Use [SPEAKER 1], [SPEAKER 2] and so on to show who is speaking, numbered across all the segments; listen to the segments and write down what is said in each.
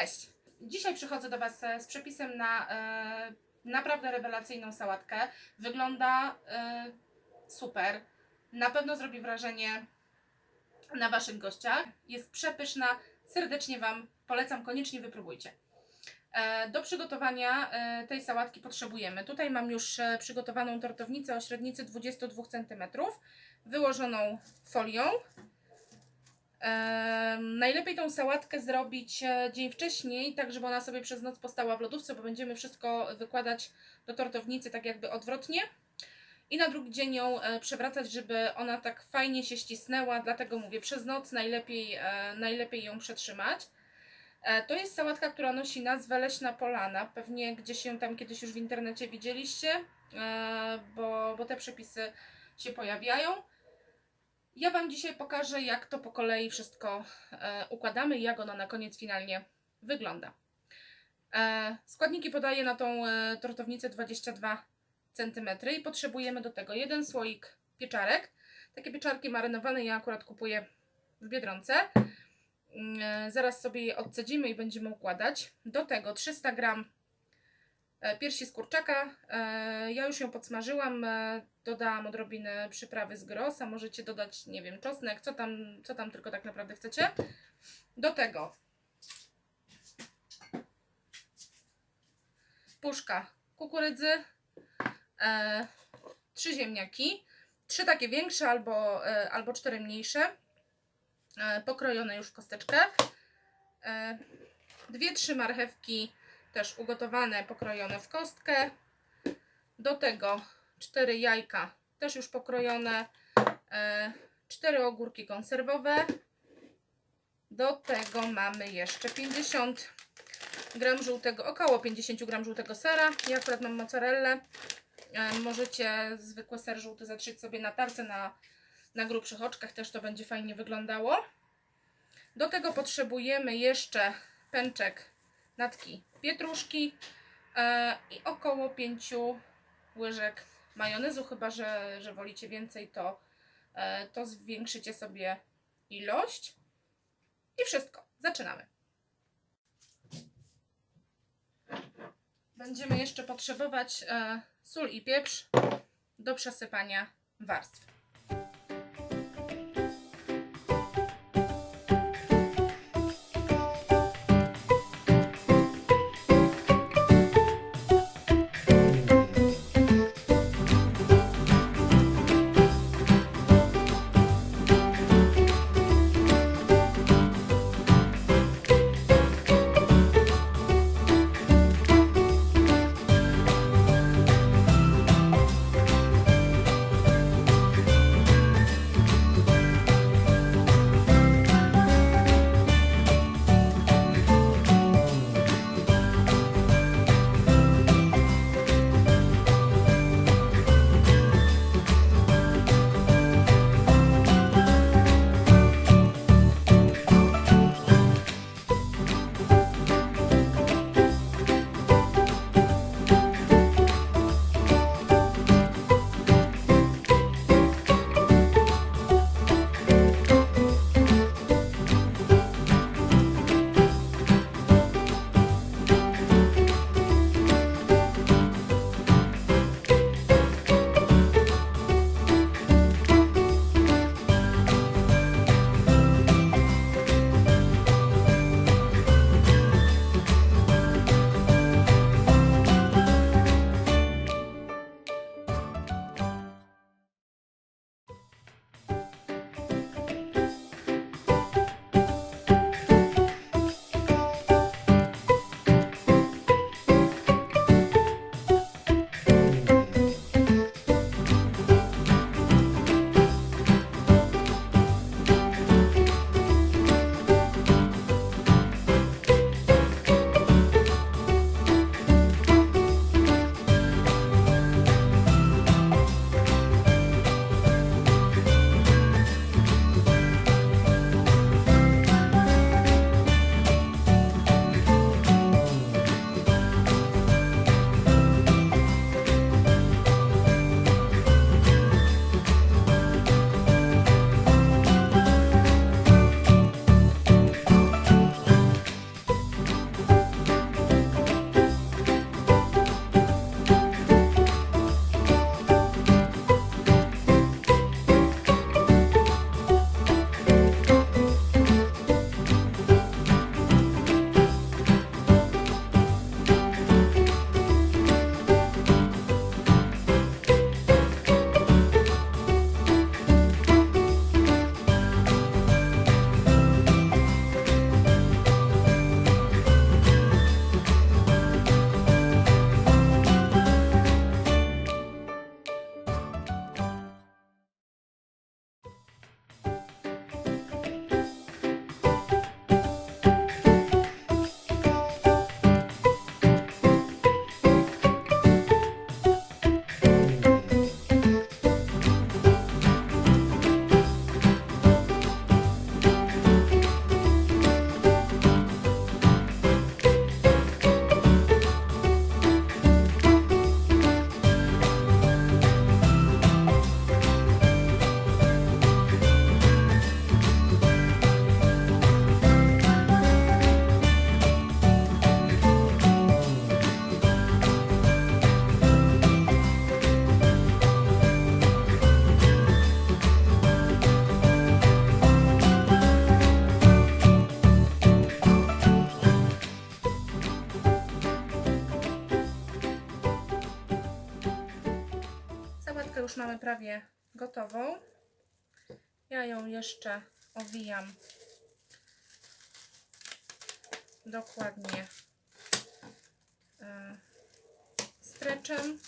[SPEAKER 1] Cześć! Dzisiaj przychodzę do Was e, z przepisem na e, naprawdę rewelacyjną sałatkę. Wygląda e, super. Na pewno zrobi wrażenie na Waszych gościach. Jest przepyszna. Serdecznie Wam polecam, koniecznie wypróbujcie. E, Do przygotowania e, tej sałatki potrzebujemy. Tutaj mam już e, przygotowaną tortownicę o średnicy 22 cm, wyłożoną folią. Najlepiej tą sałatkę zrobić e, dzień wcześniej, tak żeby ona sobie przez noc postała w lodówce, bo będziemy wszystko wykładać do tortownicy tak jakby odwrotnie. I na drugi dzień ją e, przewracać, żeby ona tak fajnie się ścisnęła, dlatego mówię, przez noc najlepiej, e, najlepiej ją przetrzymać. To jest sałatka, która nosi nazwę Leśna Polana. Pewnie gdzieś ją tam kiedyś już w internecie widzieliście, bo, bo te przepisy się pojawiają. Ja Wam dzisiaj pokażę, jak to po kolei wszystko e, układamy i jak ona na koniec finalnie wygląda. E, składniki podaję na tą e, tortownicę 22 cm i potrzebujemy do tego jeden słoik pieczarek. Takie pieczarki marynowane ja akurat kupuję w Biedronce. Mm, e, zaraz sobie je odcedzimy i będziemy układać. Do tego 300 gram e, piersi z kurczaka. E, Ja już ją podsmażyłam, e, dodałam odrobinę przyprawy z grosa. Możecie dodać, nie wiem, czosnek, co tam, co tam tylko tak naprawdę chcecie. Do tego puszka kukurydzy, e, trzy ziemniaki, trzy takie większe albo, e, albo cztery mniejsze, e, pokrojone już w kosteczkę, e, dwie, trzy marchewki też ugotowane, pokrojone w kostkę, do tego cztery jajka też już pokrojone, e, cztery ogórki konserwowe, do tego mamy jeszcze 50 gram żółtego, około 50 gram żółtego sera. Ja akurat mam mozzarellę. E, możecie zwykły ser żółty zatrzeć sobie na tarce na, na grubszych oczkach, też to będzie fajnie wyglądało. Do tego potrzebujemy jeszcze pęczek natki pietruszki e, i około 5 łyżek majonezu, chyba że, że wolicie więcej, to, e, to zwiększycie sobie ilość. I wszystko. Zaczynamy. Będziemy jeszcze potrzebować e, sól i pieprz do przesypania warstw. Mamy prawie gotową. Ja ją jeszcze owijam dokładnie e, streczem.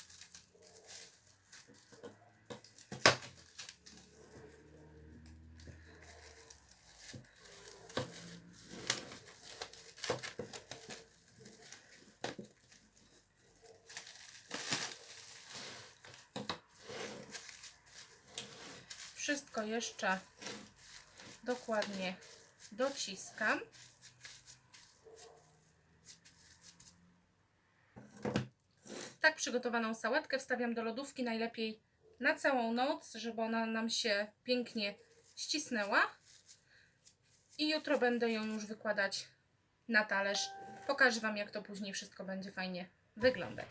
[SPEAKER 1] Wszystko jeszcze dokładnie dociskam. Tak przygotowaną sałatkę wstawiam do lodówki najlepiej na całą noc, żeby ona nam się pięknie ścisnęła. I jutro będę ją już wykładać na talerz. Pokażę Wam, jak to później wszystko będzie fajnie wyglądać.